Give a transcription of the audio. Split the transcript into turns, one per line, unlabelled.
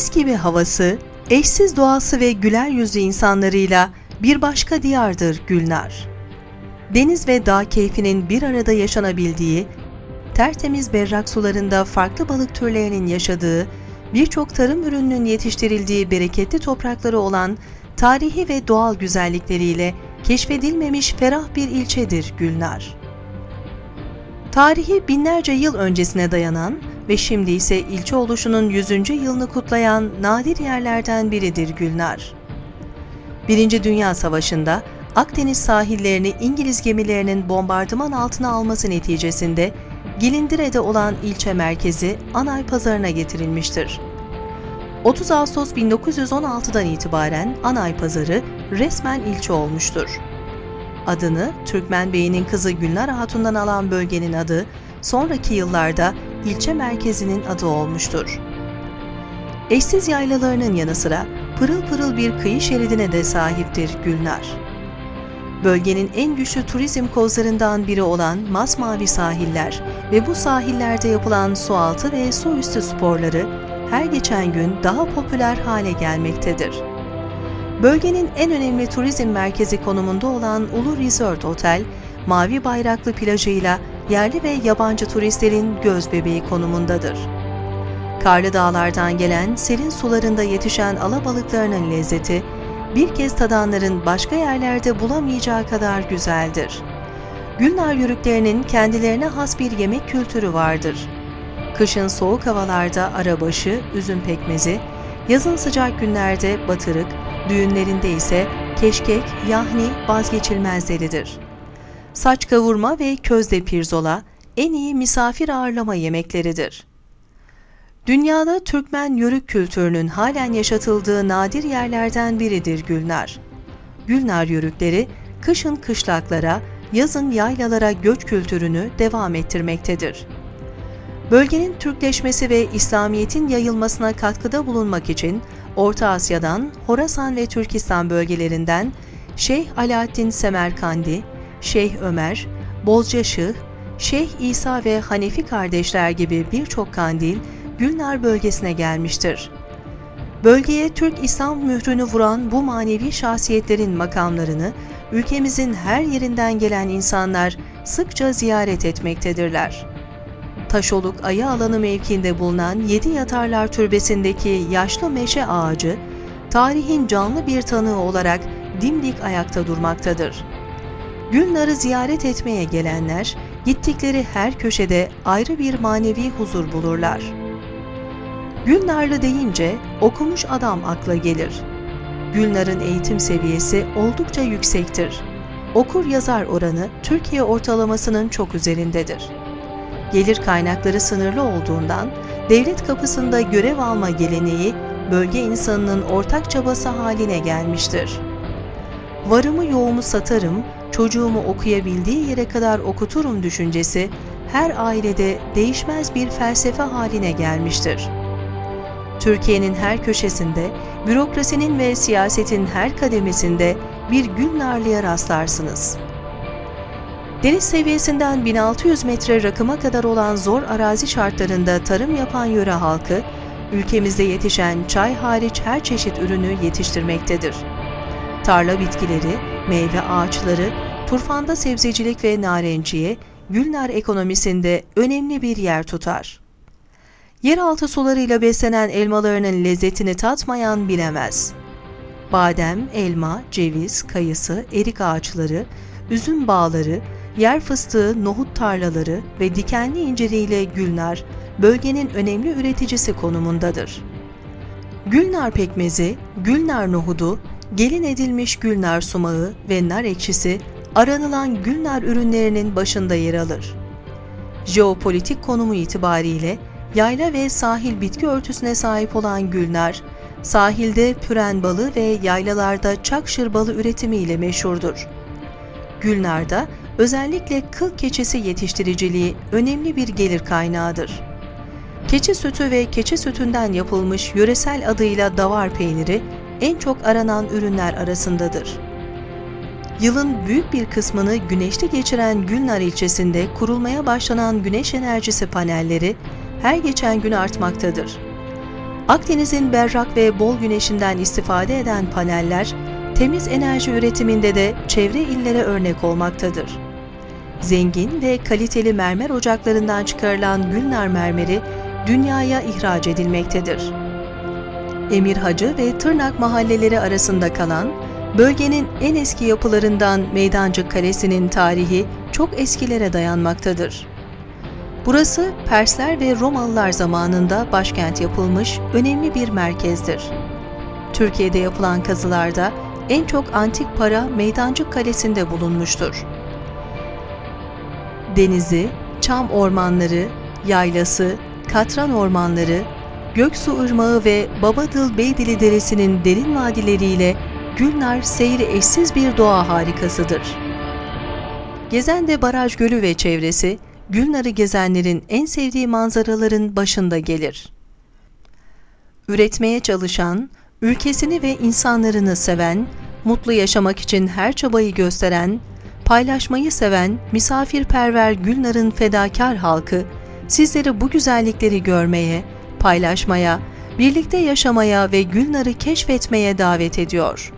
Mis gibi havası, eşsiz doğası ve güler yüzlü insanlarıyla bir başka diyardır Gülnar. Deniz ve dağ keyfinin bir arada yaşanabildiği, tertemiz berrak sularında farklı balık türlerinin yaşadığı, birçok tarım ürününün yetiştirildiği bereketli toprakları olan tarihi ve doğal güzellikleriyle keşfedilmemiş ferah bir ilçedir Gülnar. Tarihi binlerce yıl öncesine dayanan ve şimdi ise ilçe oluşunun 100. yılını kutlayan nadir yerlerden biridir Gülnar. Birinci Dünya Savaşı'nda Akdeniz sahillerini İngiliz gemilerinin bombardıman altına alması neticesinde Gilindire'de olan ilçe merkezi Anay Pazarı'na getirilmiştir. 30 Ağustos 1916'dan itibaren Anay Pazarı resmen ilçe olmuştur. Adını Türkmen Bey'inin kızı Gülnar Hatun'dan alan bölgenin adı sonraki yıllarda ilçe merkezinin adı olmuştur. Eşsiz yaylalarının yanı sıra pırıl pırıl bir kıyı şeridine de sahiptir Gülnar. Bölgenin en güçlü turizm kozlarından biri olan masmavi sahiller ve bu sahillerde yapılan sualtı ve su üstü sporları her geçen gün daha popüler hale gelmektedir. Bölgenin en önemli turizm merkezi konumunda olan Ulu Resort Otel, mavi bayraklı plajıyla yerli ve yabancı turistlerin göz bebeği konumundadır. Karlı dağlardan gelen serin sularında yetişen alabalıklarının lezzeti, bir kez tadanların başka yerlerde bulamayacağı kadar güzeldir. Gülnar yörüklerinin kendilerine has bir yemek kültürü vardır. Kışın soğuk havalarda arabaşı, üzüm pekmezi, yazın sıcak günlerde batırık, düğünlerinde ise keşkek, yahni vazgeçilmezleridir. Saç kavurma ve közde pirzola en iyi misafir ağırlama yemekleridir. Dünyada Türkmen yörük kültürünün halen yaşatıldığı nadir yerlerden biridir Gülnar. Gülnar yörükleri kışın kışlaklara, yazın yaylalara göç kültürünü devam ettirmektedir. Bölgenin Türkleşmesi ve İslamiyet'in yayılmasına katkıda bulunmak için Orta Asya'dan, Horasan ve Türkistan bölgelerinden Şeyh Alaaddin Semerkandi, Şeyh Ömer, Bozcaşıh, Şeyh İsa ve Hanefi kardeşler gibi birçok kandil Gülnar bölgesine gelmiştir. Bölgeye Türk İslam mührünü vuran bu manevi şahsiyetlerin makamlarını ülkemizin her yerinden gelen insanlar sıkça ziyaret etmektedirler. Taşoluk Ayı alanı mevkiinde bulunan Yedi Yatarlar Türbesi'ndeki yaşlı meşe ağacı, tarihin canlı bir tanığı olarak dimdik ayakta durmaktadır. Gülnar'ı ziyaret etmeye gelenler, gittikleri her köşede ayrı bir manevi huzur bulurlar. Gülnarlı deyince okumuş adam akla gelir. Gülnar'ın eğitim seviyesi oldukça yüksektir. Okur yazar oranı Türkiye ortalamasının çok üzerindedir. Gelir kaynakları sınırlı olduğundan devlet kapısında görev alma geleneği bölge insanının ortak çabası haline gelmiştir. Varımı yoğumu satarım, çocuğumu okuyabildiği yere kadar okuturum düşüncesi her ailede değişmez bir felsefe haline gelmiştir. Türkiye'nin her köşesinde, bürokrasinin ve siyasetin her kademesinde bir Gülnarlı'ya rastlarsınız. Deniz seviyesinden 1600 metre rakıma kadar olan zor arazi şartlarında tarım yapan yöre halkı, ülkemizde yetişen çay hariç her çeşit ürünü yetiştirmektedir. Tarla bitkileri, meyve ağaçları, turfanda sebzecilik ve narenciye, Gülnar ekonomisinde önemli bir yer tutar. Yeraltı sularıyla beslenen elmalarının lezzetini tatmayan bilemez. Badem, elma, ceviz, kayısı, erik ağaçları, üzüm bağları, yer fıstığı, nohut tarlaları ve dikenli inciriyle Gülnar, bölgenin önemli üreticisi konumundadır. Gülnar pekmezi, Gülnar nohudu, gelin edilmiş Gülnar sumağı ve nar ekşisi aranılan Gülnar ürünlerinin başında yer alır. Jeopolitik konumu itibariyle yayla ve sahil bitki örtüsüne sahip olan Gülnar, sahilde püren balı ve yaylalarda çakşır balı üretimiyle meşhurdur. Gülnar'da özellikle kıl keçisi yetiştiriciliği önemli bir gelir kaynağıdır. Keçi sütü ve keçi sütünden yapılmış yöresel adıyla davar peyniri en çok aranan ürünler arasındadır. Yılın büyük bir kısmını güneşte geçiren Gülnar ilçesinde kurulmaya başlanan güneş enerjisi panelleri her geçen gün artmaktadır. Akdeniz'in berrak ve bol güneşinden istifade eden paneller, temiz enerji üretiminde de çevre illere örnek olmaktadır. Zengin ve kaliteli mermer ocaklarından çıkarılan Gülnar mermeri dünyaya ihraç edilmektedir. Emir Hacı ve Tırnak mahalleleri arasında kalan, bölgenin en eski yapılarından Meydancık Kalesi'nin tarihi çok eskilere dayanmaktadır. Burası Persler ve Romalılar zamanında başkent yapılmış önemli bir merkezdir. Türkiye'de yapılan kazılarda en çok antik para Meydancık Kalesi'nde bulunmuştur. Denizi, çam ormanları, yaylası, katran ormanları, Göksu Irmağı ve Babadıl Beydili Deresi'nin derin vadileriyle Gülnar seyri eşsiz bir doğa harikasıdır. Gezende Baraj Gölü ve çevresi, Gülnar'ı gezenlerin en sevdiği manzaraların başında gelir. Üretmeye çalışan, ülkesini ve insanlarını seven, mutlu yaşamak için her çabayı gösteren, paylaşmayı seven, misafirperver Gülnar'ın fedakar halkı, sizleri bu güzellikleri görmeye, paylaşmaya, birlikte yaşamaya ve Gülnar'ı keşfetmeye davet ediyor.